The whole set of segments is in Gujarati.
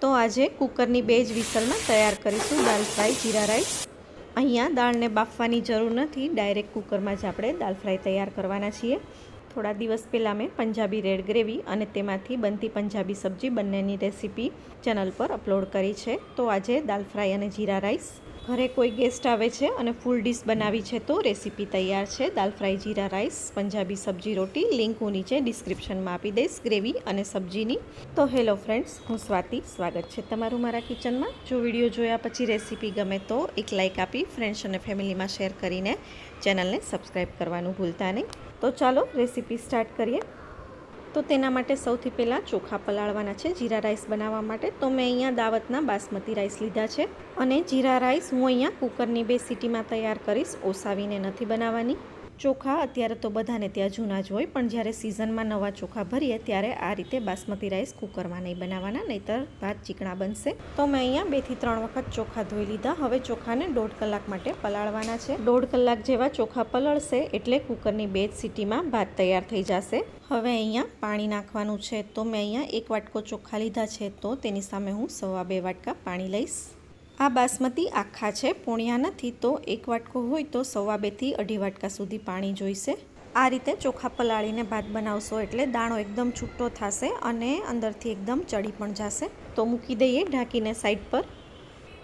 તો આજે કુકરની બે જ વિસલમાં તૈયાર કરીશું દાલ ફ્રાય જીરા રાઈસ. અહીંયા દાળને બાફવાની જરૂર નથી, ડાયરેક્ટ કુકરમાં જ આપણે દાલ ફ્રાય તૈયાર કરવાના છીએ. થોડા દિવસ પહેલાં મેં પંજાબી રેડ ગ્રેવી અને તેમાંથી બનતી પંજાબી સબ્જી બંનેની રેસીપી ચેનલ પર અપલોડ કરી છે. તો આજે દાલ ફ્રાય અને જીરા રાઈસ. ઘરે કોઈ ગેસ્ટ આવે છે અને ફૂલ ડીશ બનાવી છે તો રેસીપી તૈયાર છે. Dal fry jeera rice, Punjabi sabzi roti link હું નીચે ડિસ્ક્રિપ્શનમાં આપી દઈશ ગ્રેવી અને સબ્જીની. તો હેલો ફ્રેન્ડ્સ હું સ્વાતિ, સ્વાગત છે તમારું મારા કિચનમાં જો વીડિયો જોયા પછી રેસીપી ગમે તો એક લાઇક આપી ફ્રેન્ડ્સ અને ફેમિલીમાં શેર કરીને ચેનલને સબસ્ક્રાઈબ કરવાનું ભૂલતા નહીં. તો ચાલો રેસીપી સ્ટાર્ટ કરીએ. તો તેના માટે સૌથી પહેલાં ચોખા પલાળવાના છે, જીરા રાઈસ બનાવવા માટે. તો મેં અહીંયા દાવતના બાસમતી રાઈસ લીધા છે અને જીરા રાઈસ હું અહીંયા કુકરની બે સીટીમાં તૈયાર કરીશ, ઓસાવીને નથી બનાવવાની. ચોખા, અત્યારે તો બધાને ત્યાં જૂના જ હોય, પણ જ્યારે સિઝનમાં નવા ચોખા ભરીએ ત્યારે આ રીતે બાસમતી રાઈસ કુકરમાં નહીં બનાવવાના, નહીતર ભાત ચીકણા બનશે. તો મેં અહીંયા બેથી ત્રણ વખત ચોખા ધોઈ લીધા. હવે ચોખાને દોઢ કલાક માટે પલાળવાના છે. દોઢ કલાક જેવા ચોખા પલળશે એટલે કુકરની બે જ સીટીમાં ભાત તૈયાર થઈ જશે. હવે અહીંયા પાણી નાખવાનું છે. તો મેં અહીંયા એક વાટકો ચોખા લીધા છે. તો તેની સામે હું સવા બે વાટકા પાણી લઈશ. આ બાસમતી આખા છે, પોણિયા નથી તો એક વાટકો હોય તો સવા બેથી અઢી વાટકા સુધી પાણી જોઈશે. આ રીતે ચોખા પલાળીને ભાત બનાવશો એટલે દાણો એકદમ છૂટો થશે અને અંદરથી એકદમ ચડી પણ જશે. તો મૂકી દઈએ ઢાંકીને સાઈડ પર.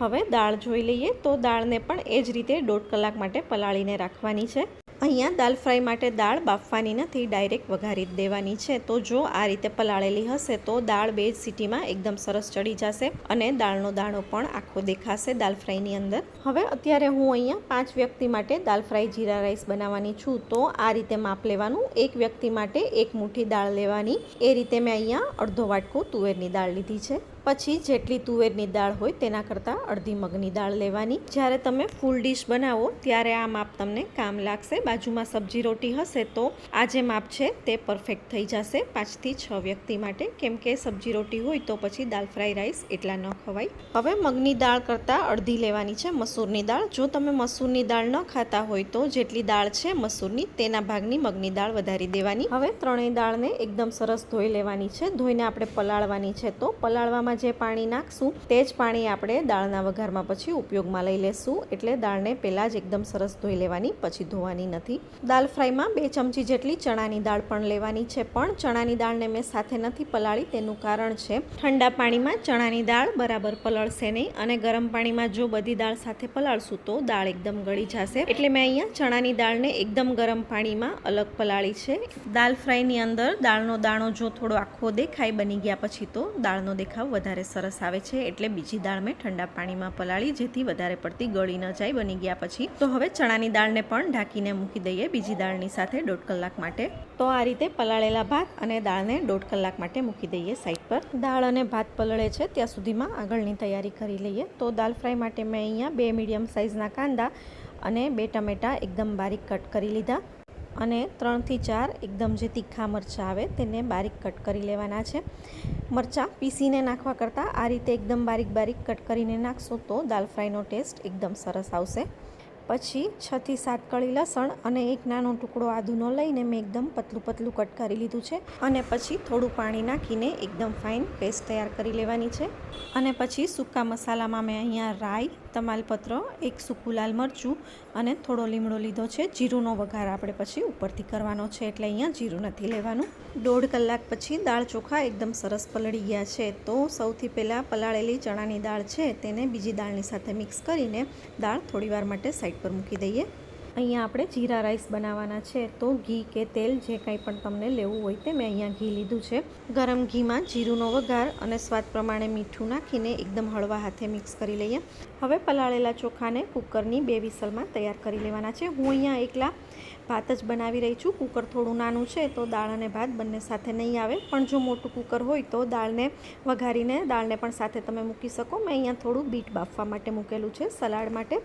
હવે દાળ જોઈ લઈએ તો દાળને પણ એ જ રીતે દોઢ કલાક માટે પલાળીને રાખવાની છે. અહીંયા દાલ ફ્રાય માટે દાળ બાફવાની નથી, ડાયરેક્ટ વઘારી જ દેવાની છે. તો જો આ રીતે પલાળેલી હશે, તો દાળ બે સીટીમાં એકદમ સરસ ચડી જશે અને દાળનો દાણો પણ આખો દેખાશે દાલ ફ્રાયની અંદર. હવે અત્યારે હું અહીંયા પાંચ વ્યક્તિ માટે દાલ ફ્રાય જીરા રાઈસ બનાવવાની છું. તો આ રીતે માપ લેવાનું. એક વ્યક્તિ માટે એક મુઠ્ઠી દાળ લેવાની. એ રીતે મેં અહીંયા અડધો વાટકો તુવેરની દાળ લીધી છે. પછી જેટલી તુવેરની દાળ હોય તેના કરતાં અડધી મગની દાળ લેવાની. જ્યારે તમે ફૂલ ડીશ બનાવો, ત્યારે આ માપ તમને કામ લાગશે. બાજુમાં સબ્જી રોટી હશે તો આ જે માપ છે તે પરફેક્ટ થઈ જશે. પાંચથી છ વ્યક્તિ માટે, કેમ કે સબ્જી રોટી હોય તો પછી દાલ ફ્રાય રાઈસ એટલા ન ખવાય. હવે મગની દાળ કરતાં અડધી લેવાની છે મસૂરની દાળ. જો તમે મસૂરની દાળ ન ખાતા હોય તો જેટલી દાળ છે મસૂરની, તેના ભાગની મગની દાળ વધારી દેવાની. હવે ત્રણેય દાળને એકદમ સરસ ધોઈ લેવાની છે. ધોઈને આપણે પલાળવાની છે તો પલાળવામાં જે પાણી નાખશું તે જ પાણી આપણે દાળના વઘારમાં પછી ઉપયોગમાં લઈ લેશું. એટલે દાળને પહેલાં જ એકદમ સરસ ધોઈ લેવાની, પછી ધોવાની નથી. દાલ ફ્રાયમાં બે ચમચી જેટલી ચણાની દાળ પણ લેવાની છે. પણ ચણાની દાળને મેં સાથે નથી પલાળી, તેનું કારણ છે ઠંડા પાણીમાં ચણાની દાળ બરાબર પલળશે નહીં અને ગરમ પાણીમાં જો બધી દાળ સાથે પલાળશું તો દાળ એકદમ ગળી જશે. એટલે મેં અહીંયા ચણાની દાળને એકદમ ગરમ પાણીમાં અલગ પલાળી છે. દાલ ફ્રાયની અંદર દાળનો દાણો જો થોડો આખો દેખાય, બની ગયા પછી તો દાળનો દેખાવ વધારે સરસ આવે છે એટલે બીજી દાળ મેં ઠંડા પાણીમાં પલાળી, જેથી વધારે પડતી ગળી ન જાય, બની ગયા પછી. તો હવે ચણાની દાળને પણ ઢાંકીને મૂકી દઈએ બીજી દાળની સાથે દોઢ કલાક માટે. તો આ રીતે પલાળેલા ભાત અને દાળને દોઢ કલાક માટે મૂકી દઈએ સાઈડ પર. દાળ અને ભાત પલળે છે, ત્યાં સુધીમાં આગળની તૈયારી કરી લઈએ. તો દાલ ફ્રાય માટે મેં અહીંયા બે મીડિયમ સાઇઝના કાંદા અને બે ટમેટાં એકદમ બારીક કટ કરી લીધા. અને ત્રણથી ચાર એકદમ જે તીખા મરચાં આવે તેને બારીક કટ કરી લેવાના છે. મરચાં પીસીને નાખવા કરતાં આ રીતે એકદમ બારીક બારીક કટ કરીને નાખશો તો દાલ ફ્રાયનો ટેસ્ટ એકદમ સરસ આવશે. પછી છથી સાત કળી લસણ અને એક નાનો ટુકડો આદુનો લઈને મેં એકદમ પતલું પતલું કટ કરી લીધું છે. અને પછી થોડું પાણી નાખીને એકદમ ફાઇન પેસ્ટ તૈયાર કરી લેવાની છે. અને પછી સૂકા મસાલામાં મેં અહીંયા રાઈ તમાલપત્ર, એક સૂકું લાલ મરચું અને થોડો લીમડો લીધો છે. જીરુંનો વઘાર આપણે પછી ઉપરથી કરવાનો છે. એટલે અહીંયા જીરું નથી લેવાનું. દોઢ કલાક પછી દાળ ચોખા એકદમ સરસ પલળી ગયા છે. તો સૌથી પહેલાં પલાળેલી ચણાની દાળ છે, તેને બીજી દાળની સાથે મિક્સ કરીને દાળ થોડીવાર માટે સાઈડ પર મૂકી દઈએ. અહીંયા આપણે જીરા રાઈસ બનાવવાના છે. તો ઘી કે તેલ જે કાંઈ પણ તમને લેવું હોય તે મેં અહીંયા ઘી લીધું છે. ગરમ ઘીમાં જીરુંનો વઘાર અને સ્વાદ પ્રમાણે મીઠું નાખીને એકદમ હળવા હાથે મિક્સ કરી લઈએ. હવે પલાળેલા ચોખાને કુકરની બે વિસલમાં તૈયાર કરી લેવાના છે. હું અહીંયા એકલા ભાત જ બનાવી રહી છું. કુકર થોડું નાનું છે તો દાળ અને ભાત બંને સાથે નહીં આવે. પણ જો મોટું કુકર હોય તો દાળને વઘારીને દાળને પણ સાથે તમે મૂકી શકો. મેં અહીંયા થોડું બીટ બાફવા માટે મૂકેલું છે, સલાડ માટે.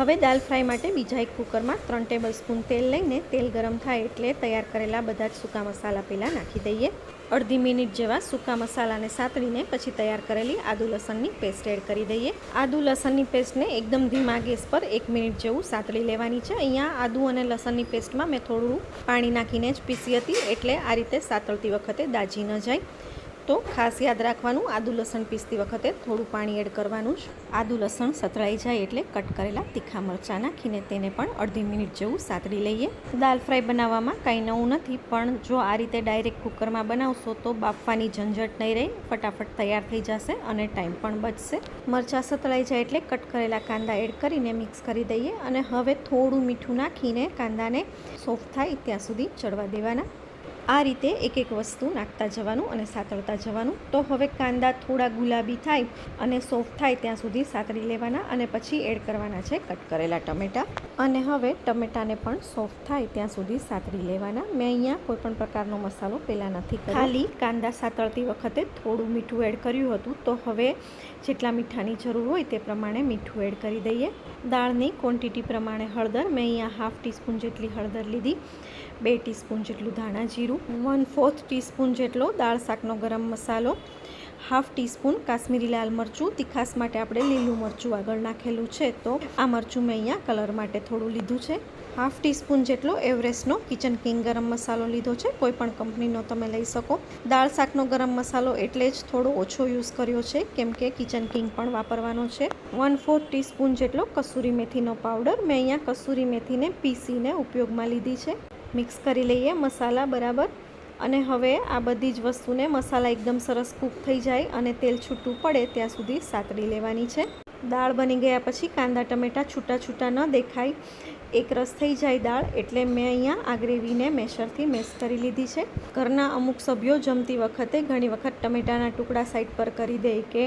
હવે દાલ ફ્રાય માટે બીજા એક કુકરમાં ત્રણ ટેબલ સ્પૂન તેલ લઈને તેલ ગરમ થાય એટલે તૈયાર કરેલા બધા જ સૂકા મસાલા પહેલાં નાખી દઈએ. અડધી મિનિટ જેવા સૂકા મસાલાને સાતળીને પછી તૈયાર કરેલી આદુ લસણની પેસ્ટ એડ કરી દઈએ. આદુ લસણની પેસ્ટને એકદમ ધીમા ગેસ પર એક મિનિટ જેવું સાતળી લેવાની છે. અહીંયા આદુ અને લસણની પેસ્ટમાં મેં થોડું પાણી નાખીને જ પીસી હતી એટલે આ રીતે સાતળતી વખતે દાજી ન જાય. તો ખાસ યાદ રાખવાનું, આદુ લસણ પીસતી વખતે થોડું પાણી એડ કરવાનું જ. આદુ લસણ સતળાઈ જાય એટલે કટ કરેલા તીખા મરચાં નાખીને તેને પણ અડધી મિનિટ જેવું સાતડી લઈએ. દાલ ફ્રાય બનાવવામાં કાંઈ નવું નથી, પણ જો આ રીતે ડાયરેક્ટ કુકરમાં બનાવશો તો બાફવાની ઝંઝટ નહીં રહે, ફટાફટ તૈયાર થઈ જશે અને ટાઈમ પણ બચશે. મરચાં સતળાઈ જાય એટલે કટ કરેલા કાંદા એડ કરીને મિક્સ કરી દઈએ અને હવે થોડું મીઠું નાખીને કાંદાને સોફ્ટ થાય ત્યાં સુધી ચડવા દેવાના. આ રીતે એક એક વસ્તુ નાખતા જવાનું અને સાતળતા જવાનું. તો હવે કાંદા થોડા ગુલાબી થાય અને સોફ્ટ થાય ત્યાં સુધી સાતળી લેવાના અને પછી એડ કરવાના છે કટ કરેલા ટમેટાં. અને હવે ટમેટાને પણ સોફ્ટ થાય ત્યાં સુધી સાતરી લેવાના. મેં અહીંયા કોઈ પણ પ્રકારનો મસાલો પહેલાં નથી ખાલી કાંદા સાતળતી વખતે થોડું મીઠું એડ કર્યું હતું. તો હવે જેટલા મીઠાની જરૂર હોય તે પ્રમાણે મીઠું એડ કરી દઈએ. દાળની ક્વોન્ટિટી પ્રમાણે હળદર મેં અહીંયા હાફ ટીસ્પૂન જેટલી હળદર લીધી. બે ટીસ્પૂન જેટલું ધાણા જીરું. વન ફોર્થ ટીસ્પૂન જેટલો દાળ શાકનો ગરમ મસાલો. હાફ ટીસ્પૂન કાશ્મીરી લાલ મરચું. તીખાસ માટે આપણે લીલું મરચું આગળ નાખેલું છે. તો આ મરચું મેં અહીંયા કલર માટે થોડું લીધું છે. હાફ ટીસ્પૂન જેટલો એવરેસ્ટનો કિચન કિંગ ગરમ મસાલો લીધો છે. કોઈ પણ કંપનીનો તમે લઈ શકો. દાળ શાકનો ગરમ મસાલો એટલે જ થોડો ઓછો યુઝ કર્યો છે, કેમ કે કિચન કિંગ પણ વાપરવાનો છે. વન ફોર્થ ટીસ્પૂન જેટલો કસૂરી મેથીનો પાવડર મેં અહીંયા કસૂરી મેથીને પીસીને ઉપયોગમાં લીધી છે. મિક્સ કરી લઈએ મસાલા બરાબર. અને હવે આ બધી જ વસ્તુને મસાલા એકદમ સરસ કૂક થઈ જાય અને તેલ છૂટું પડે ત્યાં સુધી સાતડી લેવાની છે. દાળ બની ગયા પછી કાંદા, ટમેટાં છૂટા છૂટા ન દેખાય. એક રસ થઈ જાય દાળ એટલે મેં અહીંયા આ ગ્રેવીને મેશરથી મેશ કરી લીધી છે. ઘરના અમુક સભ્યો જમતી વખતે ઘણી વખત ટમેટાના ટુકડા સાઈડ પર કરી દે કે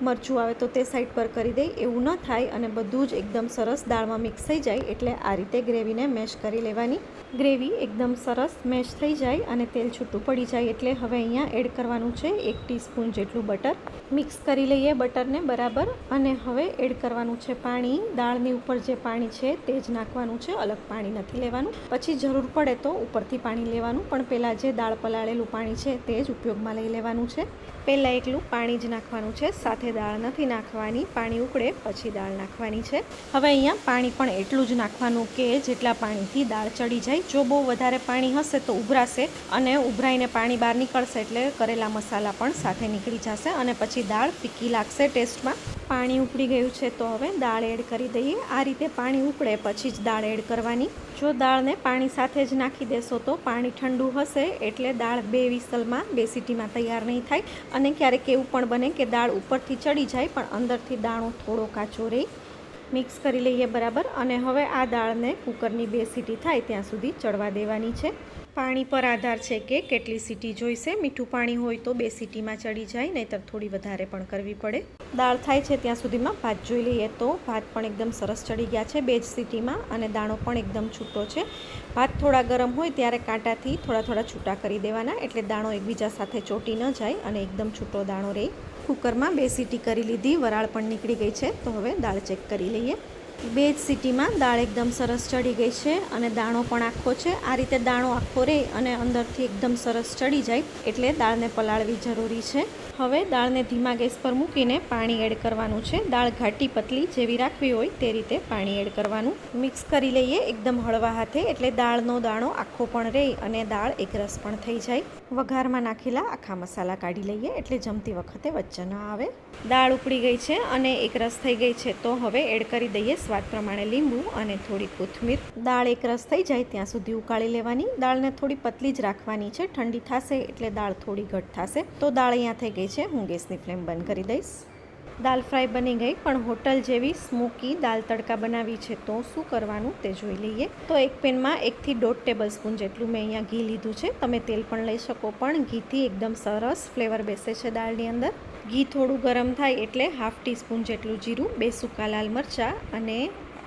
મરચું આવે તો તે સાઈડ પર કરી દે, એવું ન થાય અને બધું જ એકદમ સરસ દાળમાં મિક્સ થઈ જાય એટલે આ રીતે ગ્રેવીને મેશ કરી લેવાની. ગ્રેવી એકદમ સરસ મેશ થઈ જાય અને તેલ છૂટું પડી જાય એટલે હવે અહીંયા એડ કરવાનું છે એક ટીસ્પૂન જેટલું બટર મિક્સ કરી લઈએ બટરને બરાબર અને હવે એડ કરવાનું છે પાણી. દાળની ઉપર જે પાણી છે તે જ નાખવાનું છે, અલગ પાણી નથી લેવાનું. પછી જરૂર પડે તો ઉપરથી પાણી લેવાનું, પણ પહેલાં જે દાળ પલાળેલું પાણી છે તે જ ઉપયોગમાં લઈ લેવાનું છે. પહેલાં એકલું પાણી જ નાખવાનું છે, સાથે દાળ નથી નાખવાની, પાણી ઉકળે, પછી દાળ નાખવાની છે. હવે અહીંયા પાણી પણ એટલું જ નાખવાનું કે જેટલા પાણીથી દાળ ચડી જાય. જો બહુ વધારે પાણી હશે તો ઉભરાશે અને ઉભરાઈને પાણી બહાર નીકળશે એટલે કરેલા મસાલા પણ સાથે નીકળી જશે અને પછી દાળ ફીકી લાગશે ટેસ્ટમાં. પાણી ઉકળી ગયું છે તો હવે દાળ એડ કરી દઈએ. આ રીતે પાણી ઉકળે પછી જ દાળ એડ કરવાની. જો દાળને પાણી સાથે જ નાખી દેશો તો પાણી ઠંડુ હશે એટલે દાળ બે વિસલમાં બે સીટીમાં તૈયાર નહીં થાય. અને ક્યારેક એવું પણ બને કે દાળ ઉપરથી ચડી જાય પણ અંદરથી દાણો થોડો કાચો રહે. મિક્સ કરી લઈએ બરાબર. અને હવે આ દાળને કુકરની બે સીટી થાય ત્યાં સુધી ચડવા દેવાની છે. પાણી પર આધાર છે કે કેટલી સીટી જોઈશે. મીઠું પાણી હોય તો બે સીટીમાં ચડી જાય, નહીંતર થોડી વધારે પણ કરવી પડે. દાળ થાય છે ત્યાં સુધીમાં ભાત જોઈ લઈએ તો ભાત પણ એકદમ સરસ ચડી ગયા છે બે જ સીટીમાં અને દાણો પણ એકદમ છૂટો છે. ભાત થોડા ગરમ હોય ત્યારે કાંટાથી થોડા થોડા છૂટા કરી દેવાના, એટલે દાણો એકબીજા સાથે ચોટી ન જાય અને એકદમ છૂટો દાણો રહે. કુકરમાં બે સીટી કરી લીધી, વરાળ પણ નીકળી ગઈ છે, તો હવે દાળ ચેક કરી લઈએ. બે જ સીટીમાં દાળ એકદમ સરસ ચડી ગઈ છે અને દાણો પણ આખો છે. આ રીતે દાણો આખો રહે અને અંદરથી એકદમ સરસ ચડી જાય એટલે દાળને પલાળવી જરૂરી છે. હવે દાળને ધીમા ગેસ પર મૂકીને પાણી એડ કરવાનું છે. દાળ ઘાટી પતલી જેવી રાખવી હોય તે રીતે પાણી એડ કરવાનું. મિક્સ કરી લઈએ એકદમ હળવા હાથે એટલે દાળનો દાણો આખો પણ રહે અને દાળ એકરસ પણ થઈ જાય. વઘારમાં નાખેલા આખા મસાલા કાઢી લઈએ એટલે જમતી વખતે વચ્ચે ન આવે. દાળ ઉપડી ગઈ છે અને એકરસ થઈ ગઈ છે તો હવે એડ કરી દઈએ સ્વાદ પ્રમાણે લીંબુ અને થોડી કોથમીર. દાળ એક રસ થઈ જાય ત્યાં સુધી ઉકાળી લેવાની. દાળને થોડી પતલી જ રાખવાની છે. ઠંડી થશે એટલે દાળ થોડી ઘટ થશે. તો દાળ અહીંયા થઈ ગઈ છે. હું ગેસની ફ્લેમ બંધ કરી દઈશ. દાલ ફ્રાય બની ગઈ, પણ હોટલ જેવી સ્મોકી દાલ તડકા બનાવી છે. તો શું કરવાનું તે જોઈ લઈએ. તો એક પેનમાં એકથી દોઢ ટેબલ સ્પૂન જેટલું મેં અહીંયા ઘી લીધું છે. તમે તેલ પણ લઈ શકો, પણ ઘીથી એકદમ સરસ ફ્લેવર બેસે છે દાળની અંદર. ઘી થોડું ગરમ થાય એટલે હાફ ટીસ્પૂન જેટલું જીરું, બે સૂકા લાલ મરચાં અને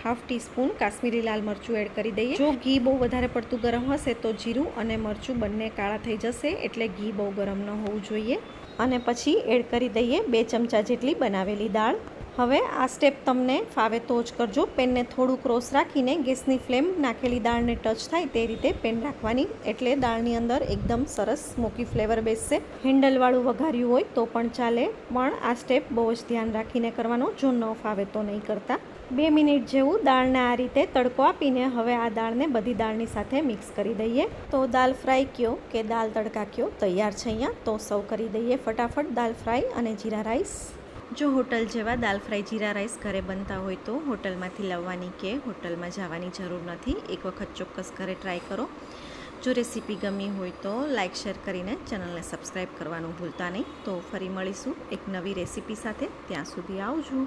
હાફ ટીસ્પૂન કાશ્મીરી લાલ મરચું એડ કરી દઈએ. જો ઘી બહુ વધારે પડતું ગરમ હશે તો જીરું અને મરચું બંને કાળા થઈ જશે એટલે ઘી બહુ ગરમ ન હોવું જોઈએ. અને પછી એડ કરી દઈએ બે ચમચા જેટલી બનાવેલી દાળ. હવે આ સ્ટેપ તમને ફાવે તો જ કરજો. પેનને થોડું ક્રોસ રાખીને ગેસની ફ્લેમ નાખેલી દાળને ટચ થાય તે રીતે પેન રાખવાની. એટલે દાળની અંદર એકદમ સરસ સ્મોકી ફ્લેવર બેસશે. હેન્ડલવાળું વઘાર્યું હોય તો પણ ચાલે, પણ આ સ્ટેપ બહુ જ ધ્યાન રાખીને કરવાનો. જો ન ફાવે તો નહીં કરતા. બે મિનિટ જેવું દાળને આ રીતે તડકો આપીને હવે આ દાળને બધી દાળની સાથે મિક્સ કરી દઈએ. તો દાલ ફ્રાય કયો કે દાલ તડકા કયો? તૈયાર છે અહીંયા. તો સર્વ કરી દઈએ ફટાફટ. દાલ ફ્રાય અને જીરા રાઈસ. જો હોટલ જેવા દાલ ફ્રાય જીરા રાઈસ ઘરે બનતા હોય તો હોટલમાંથી લાવવાની કે હોટલમાં જવાની જરૂર નથી. એક વખત ચોક્કસ ઘરે ટ્રાય કરો. જો રેસીપી ગમી હોય તો લાઇક શેર કરીને ચેનલને સબસ્ક્રાઈબ કરવાનું ભૂલતા નહીં. તો ફરી મળીશું એક નવી રેસીપી સાથે. ત્યાં સુધી આવજો.